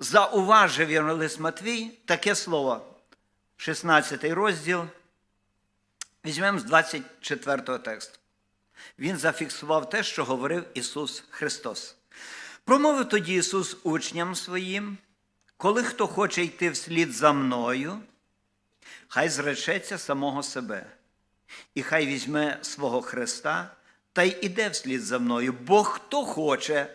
зауважив Євангелист Матвій таке слово, 16 розділ, візьмемо з 24 тексту. Він зафіксував те, що говорив Ісус Христос. Промовив тоді Ісус учням своїм, коли хто хоче йти вслід за мною, хай зречеться самого себе, і хай візьме свого Христа та й іде вслід за мною. Бо хто хоче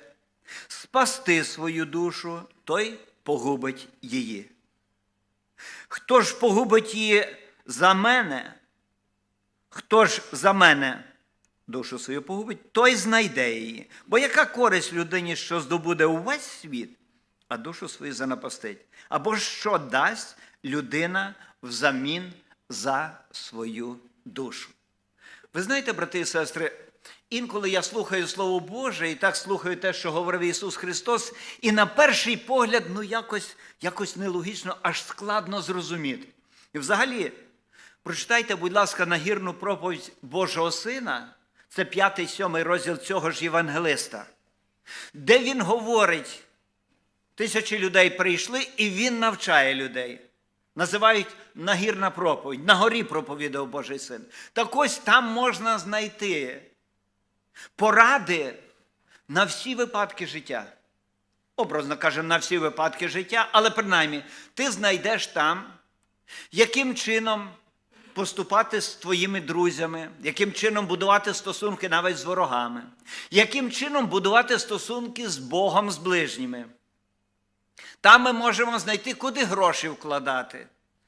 спасти свою душу, той погубить її. Хто ж погубить її за мене, хто ж за мене душу свою погубить, той знайде її. Бо яка користь людині, що здобуде увесь світ, а душу свою занапастить? Або що дасть людина взамін за свою душу? Ви знаєте, брати і сестри, інколи я слухаю Слово Боже і так слухаю те, що говорив Ісус Христос, і на перший погляд, ну якось, якось нелогічно, аж складно зрозуміти. І взагалі, прочитайте, будь ласка, нагірну проповідь Божого Сина, це п'ятий сьомий розділ цього ж Євангелиста, де він говорить, тисячі людей прийшли, і він навчає людей. Називають нагірна проповідь, на горі проповідав Божий син. Так ось там можна знайти поради на всі випадки життя. Образно кажемо, на всі випадки життя, але принаймні ти знайдеш там, яким чином поступати з твоїми друзями, яким чином будувати стосунки навіть з ворогами, яким чином будувати стосунки з Богом, з ближніми. Там ми можемо знайти, куди гроші вкладати.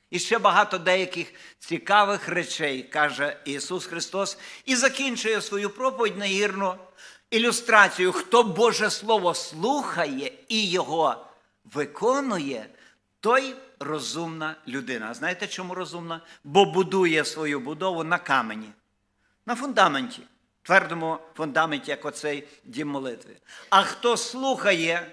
І ще багато деяких цікавих речей, каже Ісус Христос, і закінчує свою проповідь нагірну ілюстрацію, хто Боже Слово слухає і його виконує, той розумна людина. А знаєте, чому розумна? Бо будує свою будову на камені, на фундаменті, твердому фундаменті, як оцей дім молитви. А хто слухає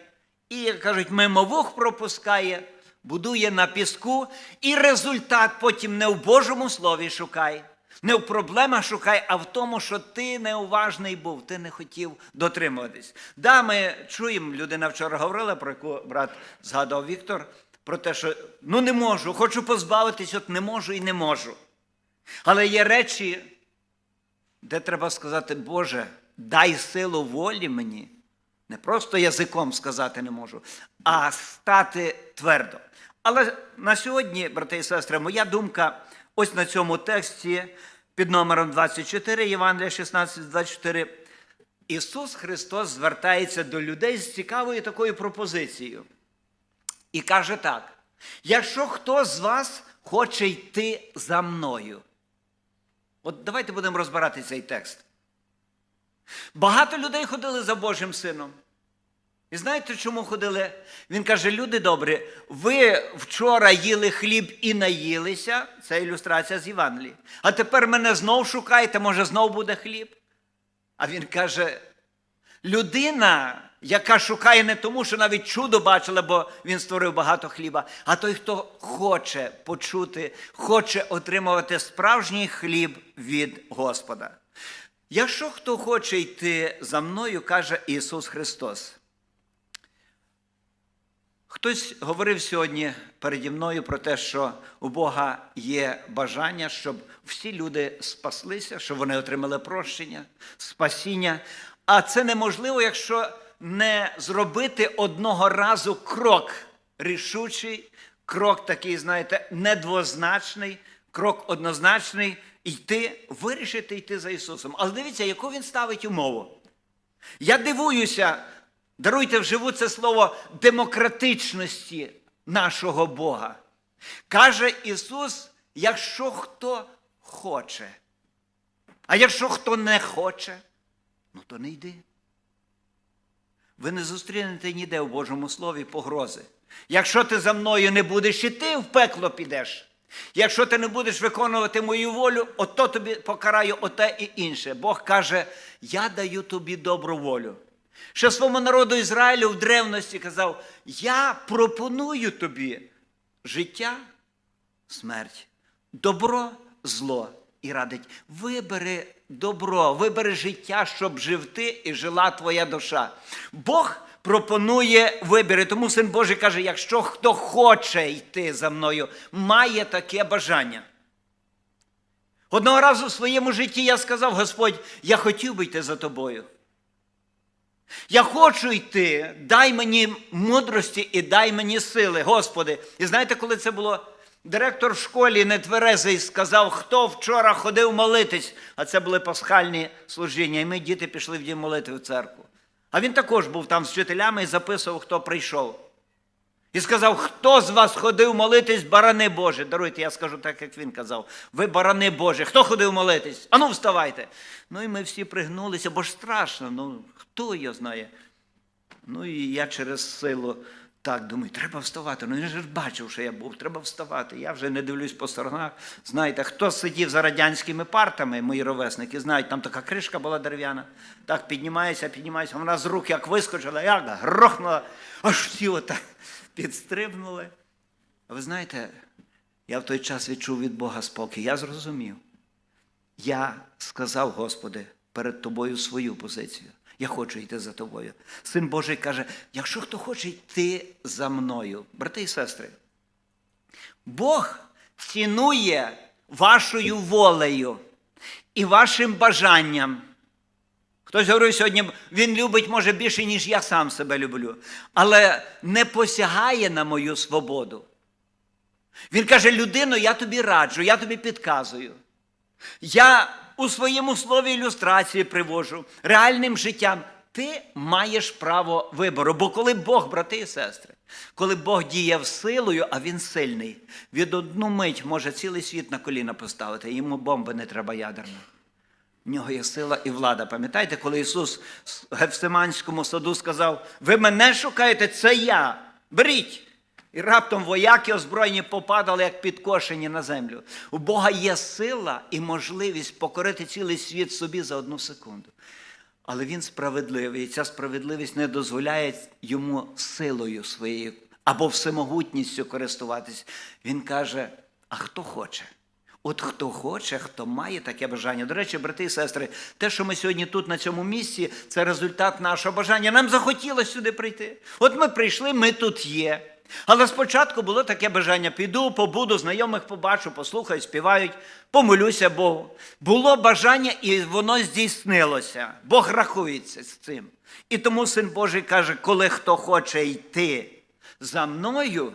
і, як кажуть, мимовух пропускає, будує на піску, і результат потім не в Божому слові шукай, не в проблемах шукай, а в тому, що ти неуважний був, ти не хотів дотримуватись. Да, ми чуємо, людина вчора говорила, про яку брат згадав Віктор, про те, що ну не можу, хочу позбавитись, от не можу і не можу. Але є речі, де треба сказати, Боже, дай силу волі мені. Не просто язиком сказати не можу, а стати твердо. Але на сьогодні, брати і сестри, моя думка ось на цьому тексті під номером 24, Євангелія 16, 24. Ісус Христос звертається до людей з цікавою такою пропозицією. І каже так: якщо хто з вас хоче йти за мною, от давайте будемо розбирати цей текст. Багато людей ходили за Божим Сином. І знаєте, чому ходили? Він каже: люди добрі, ви вчора їли хліб і наїлися. Це ілюстрація з Євангелії. А тепер мене знов шукаєте, може, знов буде хліб? А він каже: людина, яка шукає не тому, що навіть чудо бачила, бо він створив багато хліба, а той, хто хоче почути, хоче отримувати справжній хліб від Господа. Якщо хто хоче йти за мною, каже Ісус Христос. Хтось говорив сьогодні переді мною про те, що у Бога є бажання, щоб всі люди спаслися, щоб вони отримали прощення, спасіння. А це неможливо, якщо не зробити одного разу крок рішучий, крок такий, знаєте, недвозначний, крок однозначний, йти, вирішити йти за Ісусом. Але дивіться, яку він ставить умову. Я дивуюся, даруйте вживу це слово демократичності нашого Бога. Каже Ісус, якщо хто хоче. А якщо хто не хоче, ну то не йди. Ви не зустрінете ніде в Божому Слові погрози. Якщо ти за мною не будеш іти, в пекло підеш. Якщо ти не будеш виконувати мою волю, ото тобі покараю оте і інше. Бог каже: я даю тобі добру волю. Ще своєму народу Ізраїлю в древності казав: Я пропоную тобі життя, смерть, добро, зло. і радить: вибери добро, вибери життя, щоб жив ти і жила твоя душа. Бог пропонує вибір. Тому син Божий каже: якщо хто хоче йти за мною, має таке бажання. Одного разу в своєму житті я сказав: Господь, я хотів би йти за тобою. Я хочу йти, дай мені мудрості і дай мені сили, Господи. І знаєте, коли це було? Директор в школі нетверезий сказав, хто вчора ходив молитись, а це були пасхальні служіння, і ми діти пішли в дім молитви в церкву. А він також був там з вчителями і записував, хто прийшов. І сказав, хто з вас ходив молитись, барани Божі. Даруйте, я скажу так, як він казав. Ви барани Божі. Хто ходив молитись? Ану, вставайте. Ну і ми всі пригнулися, бо ж страшно. Ну, хто його знає? Ну і я через силу так думаю, треба вставати. Ну він ж бачив, що я був, треба вставати. Я вже не дивлюсь по сторонах. Знаєте, хто сидів за радянськими партами, мої ровесники, знають, там така кришка була дерев'яна. Так піднімається, піднімається. Вона з рук як вискочила, як грохнула, аж всі отак підстрибнули. А ви знаєте, я в той час відчув від Бога спокій. Я зрозумів. Я сказав, Господи, перед тобою свою позицію. Я хочу йти за тобою. Син Божий каже: якщо хто хоче йти за мною, брати і сестри, Бог цінує вашою волею і вашим бажанням. Хтось говорив сьогодні, він любить, може, більше, ніж я сам себе люблю, але не посягає на мою свободу. Він каже: людино, я тобі раджу, я тобі підказую. Я у своєму слові ілюстрації привожу реальним життям. Ти маєш право вибору. Бо коли Бог, брати і сестри, коли Бог діє силою, а він сильний, від одну мить може цілий світ на коліна поставити, йому бомби не треба ядерної. В нього є сила і влада. Пам'ятаєте, коли Ісус в Гефсиманському саду сказав: Ви мене шукаєте, це я. Беріть. І раптом вояки озброєні попадали, як підкошені на землю. У Бога є сила і можливість покорити цілий світ собі за одну секунду. Але він справедливий, і ця справедливість не дозволяє йому силою своєю або всемогутністю користуватись. Він каже: а хто хоче? От хто хоче, хто має таке бажання. До речі, брати і сестри, те, що ми сьогодні тут, на цьому місці, це результат нашого бажання. Нам захотілося сюди прийти. От ми прийшли, ми тут є. Але спочатку було таке бажання: піду, побуду, знайомих побачу, послухаю, співають, помолюся Богу. Було бажання, і воно здійснилося. Бог рахується з цим. І тому син Божий каже: коли хто хоче йти за мною,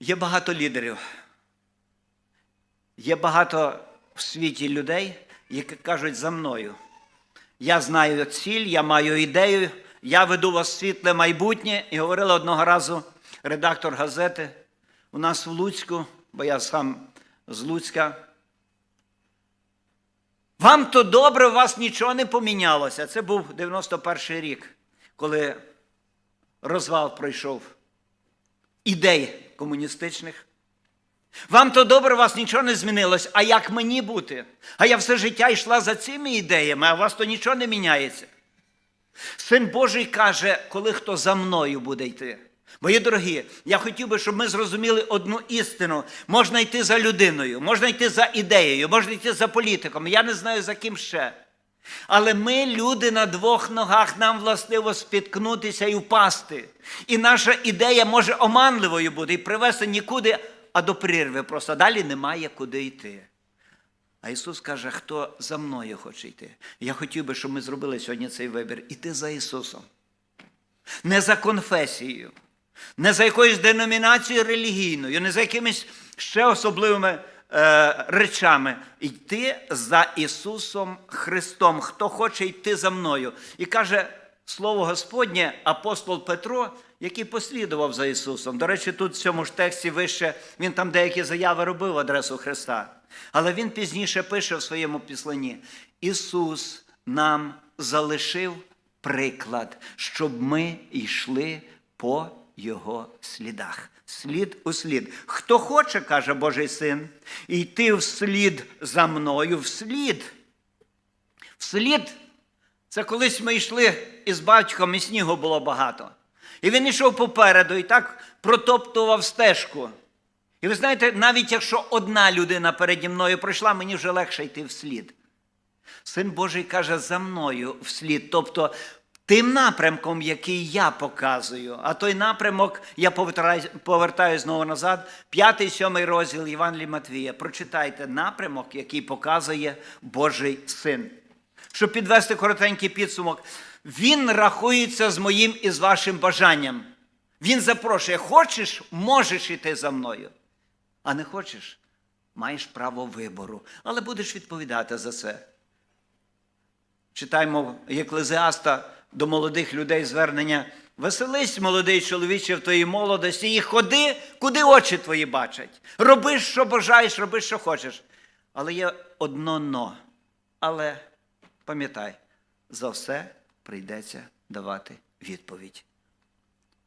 є багато лідерів. Є багато в світі людей, які кажуть за мною. Я знаю ціль, я маю ідею, я веду вас світле майбутнє. І говорила одного разу редактор газети у нас в Луцьку, бо я сам з Луцька. Вам то добре, у вас нічого не помінялося. Це був 91-й рік, коли розвал пройшов ідей комуністичних. Вам то добре, у вас нічого не змінилось. А як мені бути? А я все життя йшла за цими ідеями, а у вас то нічого не міняється. Син Божий каже, коли хто за мною буде йти. Мої дорогі, я хотів би, щоб ми зрозуміли одну істину. Можна йти за людиною, можна йти за ідеєю, можна йти за політиком. Я не знаю за ким ще. Але ми, люди на двох ногах, нам властиво спіткнутися і впасти. І наша ідея може оманливою бути і привести нікуди, а до прірви. Просто далі немає куди йти. А Ісус каже, хто за мною хоче йти. Я хотів би, щоб ми зробили сьогодні цей вибір. Іти за Ісусом. Не за конфесією, не за якоюсь деномінацією релігійною, не за якимись ще особливими е, речами. Йти за Ісусом Христом. Хто хоче йти за мною. І каже Слово Господнє, апостол Петро, який послідував за Ісусом. До речі, тут в цьому ж тексті вище він там деякі заяви робив адресу Христа. Але він пізніше пише в своєму післанні: Ісус нам залишив приклад, щоб ми йшли по Його слідах. Слід у слід. Хто хоче, каже Божий син, йти вслід за мною, вслід. Вслід. Це колись ми йшли із батьком, і снігу було багато. І він йшов попереду і так протоптував стежку. І ви знаєте, навіть якщо одна людина переді мною пройшла, мені вже легше йти вслід. Син Божий каже за мною вслід, тобто тим напрямком, який я показую. А той напрямок я повертаю, знову назад. П'ятий, сьомий розділ Євангелії Матвія. Прочитайте напрямок, який показує Божий син. Щоб підвести коротенький підсумок, він рахується з моїм і з вашим бажанням. Він запрошує: хочеш, можеш іти за мною. А не хочеш, маєш право вибору, але будеш відповідати за це. Читаємо Єклезіаста до молодих людей звернення. Веселись, молодий чоловіче, в твоїй молодості, і ходи, куди очі твої бачать. Роби, що бажаєш, роби, що хочеш. Але є одно но. Але пам'ятай, за все прийдеться давати відповідь.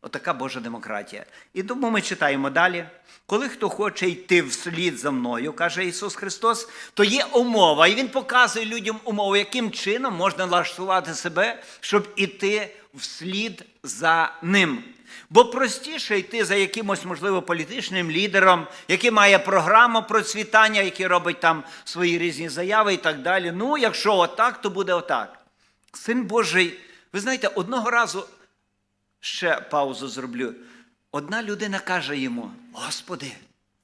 Отака Божа демократія. І тому ми читаємо далі. Коли хто хоче йти вслід за мною, каже Ісус Христос, то є умова. І Він показує людям умову, яким чином можна влаштувати себе, щоб іти вслід за ним. Бо простіше йти за якимось, можливо, політичним лідером, який має програму процвітання, який робить там свої різні заяви і так далі. Ну, якщо отак, то буде отак. Син Божий, ви знаєте, одного разу ще паузу зроблю. Одна людина каже йому: Господи,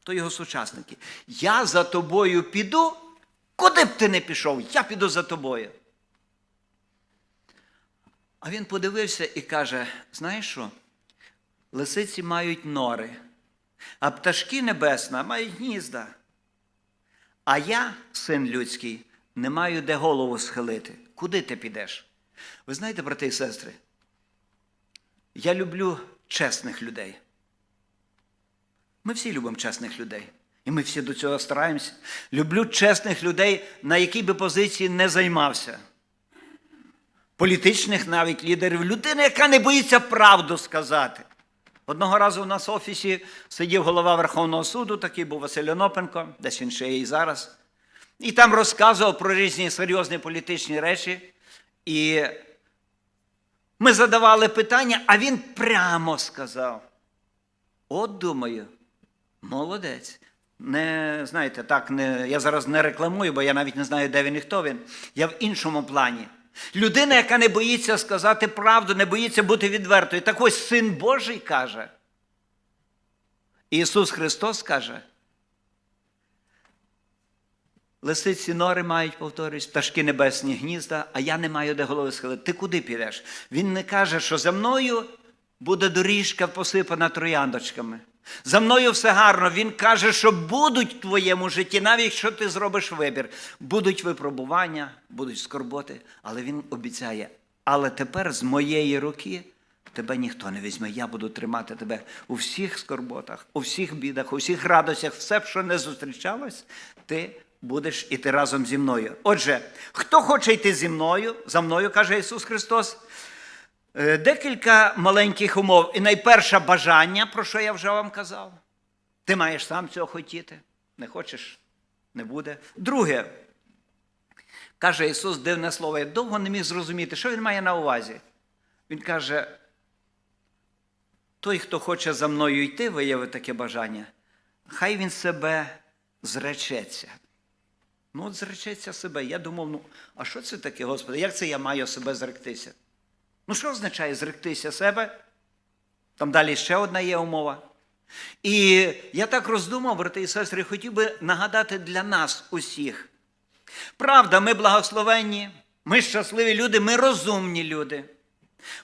то його сучасники, я за тобою піду, куди б ти не пішов, я піду за тобою. А він подивився і каже: знаєш що? Лисиці мають нори, а пташки небесна мають гнізда. А я, син людський, не маю де голову схилити. Куди ти підеш? Ви знаєте, брати і сестри, я люблю чесних людей. Ми всі любимо чесних людей. І ми всі до цього стараємося. Люблю чесних людей, на якій би позиції не займався. Політичних навіть лідерів, людина, яка не боїться правду сказати. Одного разу у нас в офісі сидів голова Верховного суду, такий був Василь Онопенко, десь він ще є і зараз. І там розказував про різні серйозні політичні речі. І ми задавали питання, а він прямо сказав: От думаю, молодець. Не знаєте, так не, я зараз не рекламую, бо я навіть не знаю, де він і хто він. Я в іншому плані. Людина, яка не боїться сказати правду, не боїться бути відвертою. Так ось син Божий каже. Ісус Христос каже. Лисиці нори мають, повторюсь, пташки небесні гнізда, а я не маю де голови схилити. Ти куди підеш? Він не каже, що за мною буде доріжка посипана трояндочками. За мною все гарно. Він каже, що будуть в твоєму житті, навіть якщо ти зробиш вибір, будуть випробування, будуть скорботи, але він обіцяє. Але тепер з моєї руки тебе ніхто не візьме. Я буду тримати тебе у всіх скорботах, у всіх бідах, у всіх радостях, все, що не зустрічалось, ти будеш іти разом зі мною. Отже, хто хоче йти зі мною, за мною, каже Ісус Христос. Е, Декілька маленьких умов. І найперше бажання, про що я вже вам казав. Ти маєш сам цього хотіти. Не хочеш, не буде. Друге, каже Ісус, дивне слово, я довго не міг зрозуміти, що Він має на увазі. Він каже: той, хто хоче за мною йти, виявив таке бажання, хай він себе зречеться. Ну, от зречеться себе. Я думав, ну, а що це таке, Господи? Як це я маю себе зректися? Ну, що означає зректися себе? Там далі ще одна є умова. І я так роздумав, брати і сестри, хотів би нагадати для нас усіх. Правда, ми благословенні, ми щасливі люди, ми розумні люди.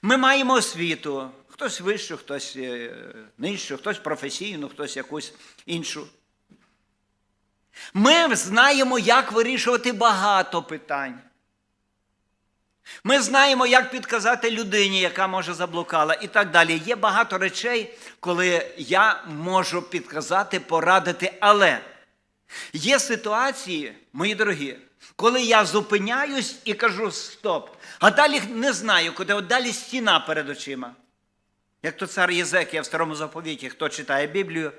Ми маємо освіту. Хтось вищу, хтось е, нижчу, хтось професійну, хтось якусь іншу. Ми знаємо, як вирішувати багато питань. Ми знаємо, як підказати людині, яка може заблукала, і так далі. Є багато речей, коли я можу підказати, порадити, але є ситуації, мої дорогі, коли я зупиняюсь і кажу стоп, а далі не знаю, куди от далі стіна перед очима. Як то цар Єзекія в старому заповіті, хто читає Біблію,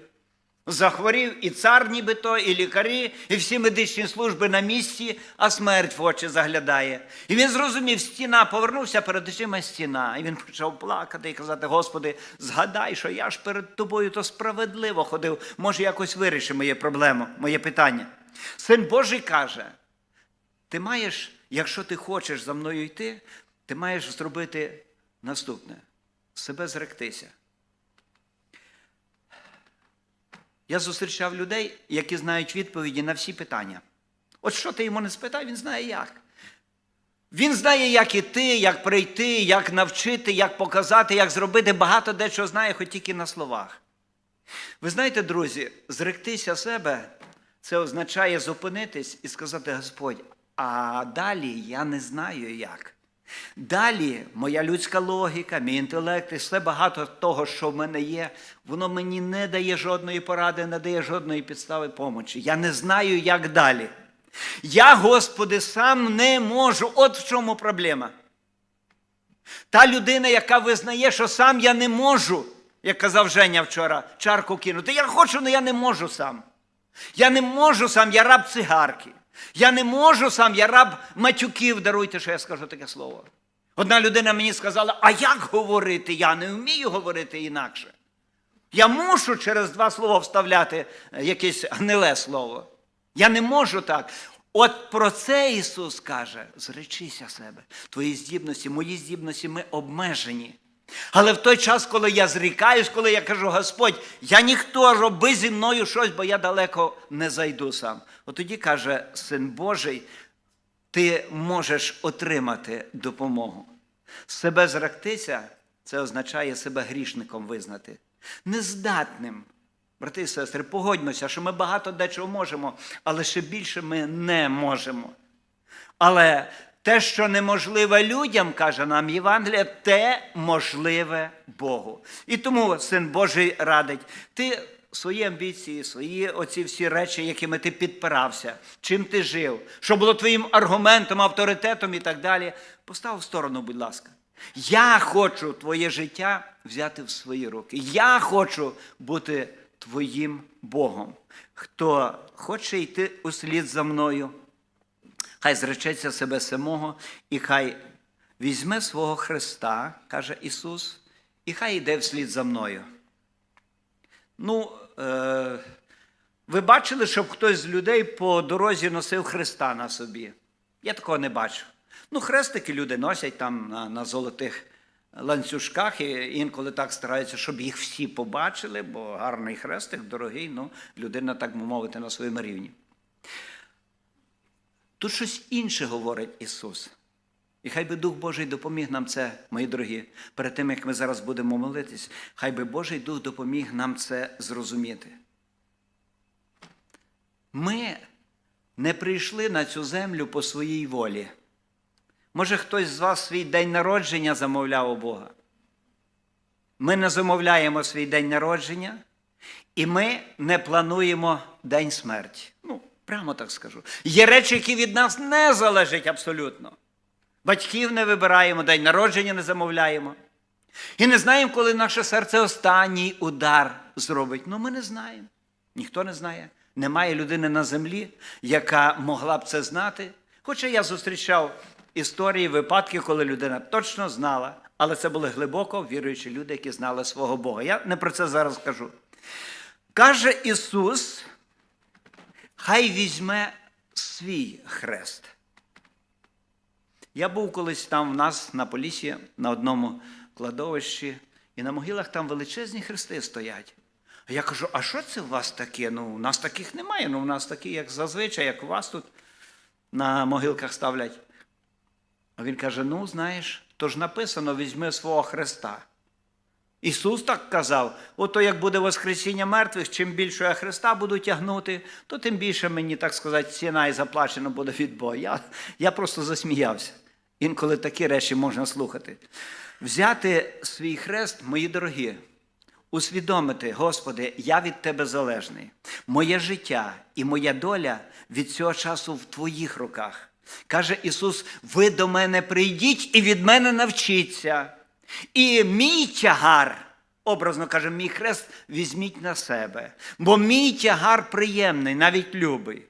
Захворів і цар нібито, і лікарі, і всі медичні служби на місці, а смерть в очі заглядає. І він зрозумів, стіна повернувся перед очима стіна. І він почав плакати і казати: Господи, згадай, що я ж перед тобою то справедливо ходив. Може, якось виріши моє проблему, моє питання. Син Божий каже: ти маєш, якщо ти хочеш за мною йти, ти маєш зробити наступне: себе зректися. Я зустрічав людей, які знають відповіді на всі питання. От що ти йому не спитай, він знає як. Він знає, як іти, як прийти, як навчити, як показати, як зробити. Багато дечого знає, хоч тільки на словах. Ви знаєте, друзі, зректися себе це означає зупинитись і сказати Господь, а далі я не знаю як. Далі моя людська логіка, мій інтелект і все багато того, що в мене є, воно мені не дає жодної поради, не дає жодної підстави помочі. Я не знаю, як далі. Я, Господи, сам не можу. От в чому проблема. Та людина, яка визнає, що сам я не можу, як казав Женя вчора, чарку кинути. Я хочу, але я не можу сам. Я не можу сам, я раб цигарки. Я не можу сам, я раб матюків, даруйте, що я скажу таке слово. Одна людина мені сказала, а як говорити? Я не вмію говорити інакше. Я мушу через два слова вставляти якесь гниле слово. Я не можу так. От про це Ісус каже: зречися себе, твої здібності, мої здібності, ми обмежені. Але в той час, коли я зрікаюсь, коли я кажу, Господь, я ніхто роби зі мною щось, бо я далеко не зайду сам. От тоді каже Син Божий, ти можеш отримати допомогу. Себе зректися це означає себе грішником визнати, нездатним. Брати і сестри, погодьмося, що ми багато дечого можемо, але ще більше ми не можемо. Але те, що неможливе людям, каже нам Євангелія, те можливе Богу. І тому син Божий радить, ти свої амбіції, свої оці всі речі, якими ти підпирався, чим ти жив, що було твоїм аргументом, авторитетом і так далі, постав в сторону, будь ласка. Я хочу твоє життя взяти в свої руки. Я хочу бути твоїм Богом. Хто хоче йти услід за мною, хай зречеться себе самого, і хай візьме свого Христа, каже Ісус, і хай йде вслід за мною. Ну, е, ви бачили, щоб хтось з людей по дорозі носив Христа на собі? Я такого не бачу. Ну, хрестики люди носять там на, на золотих ланцюжках, і інколи так стараються, щоб їх всі побачили, бо гарний хрестик, дорогий, ну, людина, так би мовити, на своєму рівні. Тут щось інше говорить Ісус. І хай би Дух Божий допоміг нам це, мої дорогі, перед тим, як ми зараз будемо молитись, хай би Божий Дух допоміг нам це зрозуміти. Ми не прийшли на цю землю по своїй волі. Може, хтось з вас свій день народження замовляв у Бога. Ми не замовляємо свій день народження, і ми не плануємо день смерті. Ну, прямо так скажу. Є речі, які від нас не залежать абсолютно. Батьків не вибираємо, день народження не замовляємо. І не знаємо, коли наше серце останній удар зробить. Ну, ми не знаємо. Ніхто не знає. Немає людини на землі, яка могла б це знати. Хоча я зустрічав історії, випадки, коли людина точно знала, але це були глибоко віруючі люди, які знали свого Бога. Я не про це зараз кажу. Каже Ісус, хай візьме свій хрест. Я був колись там в нас на Полісі, на одному кладовищі, і на могилах там величезні хрести стоять. А я кажу, а що це у вас таке? Ну, у нас таких немає, ну у нас такі, як зазвичай, як у вас тут на могилках ставлять. А він каже: ну, знаєш, то ж написано, візьми свого Христа. Ісус так казав: ото як буде Воскресіння мертвих, чим більше я Христа буду тягнути, то тим більше мені, так сказати, ціна і заплачено буде від Бога. Я, я просто засміявся. Інколи такі речі можна слухати. Взяти свій хрест, мої дорогі, усвідомити, Господи, я від Тебе залежний. Моє життя і моя доля від цього часу в Твоїх руках. Каже Ісус: ви до мене прийдіть і від мене навчіться. І мій тягар образно каже, мій хрест візьміть на себе, бо мій тягар приємний, навіть любий.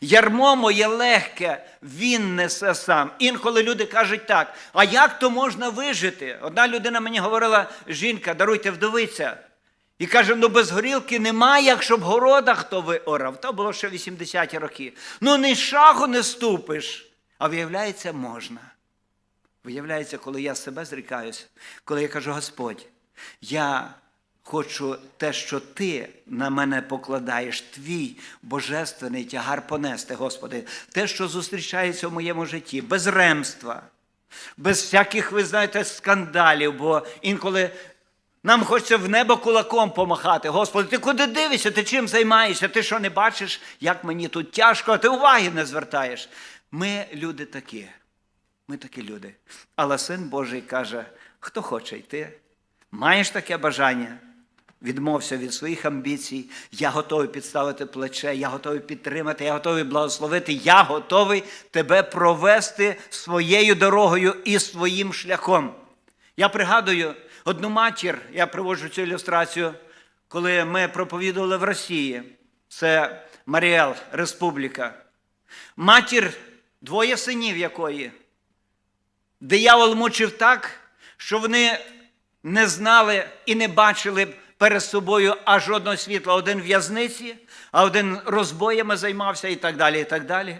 Ярмо моє легке, він несе сам. Інколи люди кажуть так: а як то можна вижити? Одна людина мені говорила, жінка, даруйте вдовиця. І каже, ну без горілки немає, якщо б города хто виорав. То було ще 80-ті роки. Ну ні шагу не ступиш. А виявляється, можна. Виявляється, коли я себе зрікаюся, коли я кажу, Господь, я хочу те, що ти на мене покладаєш, твій божественний тягар понести, Господи, те, що зустрічається в моєму житті, без ремства, без всяких, ви знаєте, скандалів, бо інколи. Нам хочеться в небо кулаком помахати. Господи, ти куди дивишся? Ти чим займаєшся? Ти що не бачиш, як мені тут тяжко, а ти уваги не звертаєш. Ми люди такі. Ми такі люди. Але син Божий каже: хто хоче йти, маєш таке бажання, відмовся від своїх амбіцій, я готовий підставити плече, я готовий підтримати, я готовий благословити, я готовий тебе провести своєю дорогою і своїм шляхом. Я пригадую одну матір, я приводжу цю ілюстрацію, коли ми проповідували в Росії. Це Маріел, Республіка. Матір, двоє синів якої. Диявол мучив так, що вони не знали і не бачили перед собою аж жодного світла. Один в'язниці, а один розбоями займався і так далі. І так далі.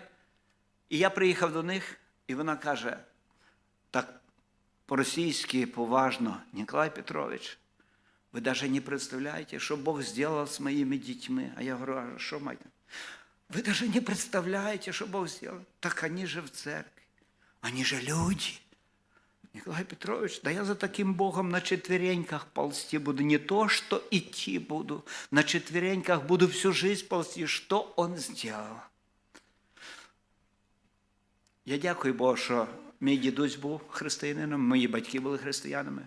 І я приїхав до них, і вона каже: так по-російськи поважно, Николай Петрович, вы даже не представляете, что Бог сделал с моими детьми. А я говорю, а что, мать? Вы даже не представляете, что Бог сделал. Так они же в церкви, они же люди. Николай Петрович, да я за таким Богом на четвереньках ползти буду. Не то, что идти буду. На четвереньках буду всю жизнь ползти. Что Он сделал? Я дякую Богу, що мій дідусь був християнином, мої батьки були християнами,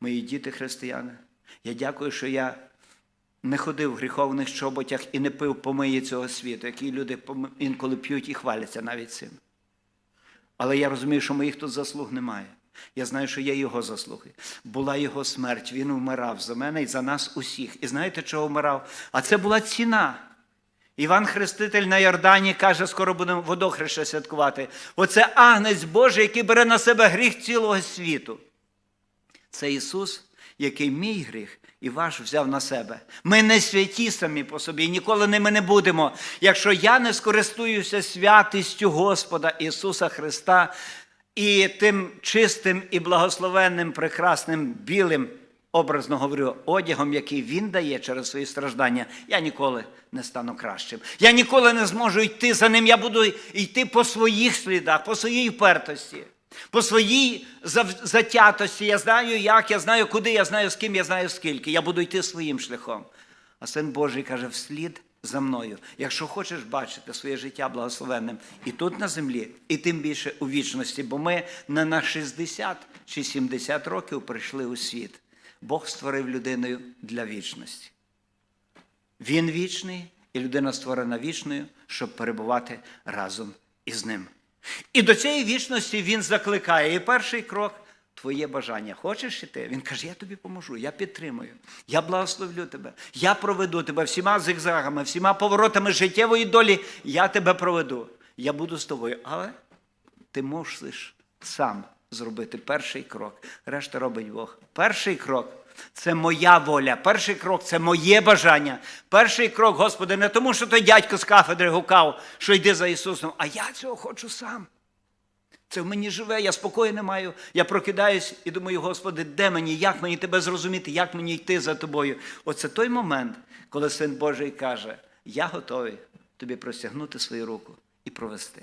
мої діти християни. Я дякую, що я не ходив в гріховних чоботях і не пив помиї цього світу, які люди інколи п'ють і хваляться навіть цим. Але я розумію, що моїх тут заслуг немає. Я знаю, що є його заслуги. Була його смерть, він вмирав за мене і за нас усіх. І знаєте, чого вмирав? А це була ціна. Іван Хреститель на Йордані каже, скоро будемо водохреще святкувати. Оце агнець Божий, який бере на себе гріх цілого світу. Це Ісус, який мій гріх і ваш взяв на себе. Ми не святі самі по собі, ніколи ними не будемо. Якщо я не скористуюся святістю Господа Ісуса Христа і тим чистим і благословенним, прекрасним білим, образно говорю, одягом, який Він дає через свої страждання, я ніколи не стану кращим. Я ніколи не зможу йти за ним. Я буду йти по своїх слідах, по своїй впертості. По своїй затятості я знаю, як, я знаю, куди, я знаю, з ким, я знаю скільки. Я буду йти своїм шляхом. А син Божий каже: вслід за мною. Якщо хочеш бачити своє життя благословенним і тут на землі, і тим більше у вічності, бо ми не на 60 чи 70 років прийшли у світ. Бог створив людиною для вічності. Він вічний, і людина створена вічною, щоб перебувати разом із ним. І до цієї вічності він закликає. І перший крок твоє бажання. Хочеш іти? Він каже: Я тобі поможу, я підтримую, я благословлю тебе, я проведу тебе всіма зигзагами, всіма поворотами життєвої долі. Я тебе проведу. Я буду з тобою. Але ти мусиш сам зробити перший крок. Решта робить Бог. Перший крок це моя воля. Перший крок це моє бажання. Перший крок, Господи, не тому, що той дядько з кафедри гукав, що йди за Ісусом, а я цього хочу сам. Це в мені живе, я спокою не маю. Я прокидаюсь і думаю, Господи, де мені, як мені тебе зрозуміти, як мені йти за тобою? Оце той момент, коли Син Божий каже: Я готовий тобі простягнути свою руку і провести.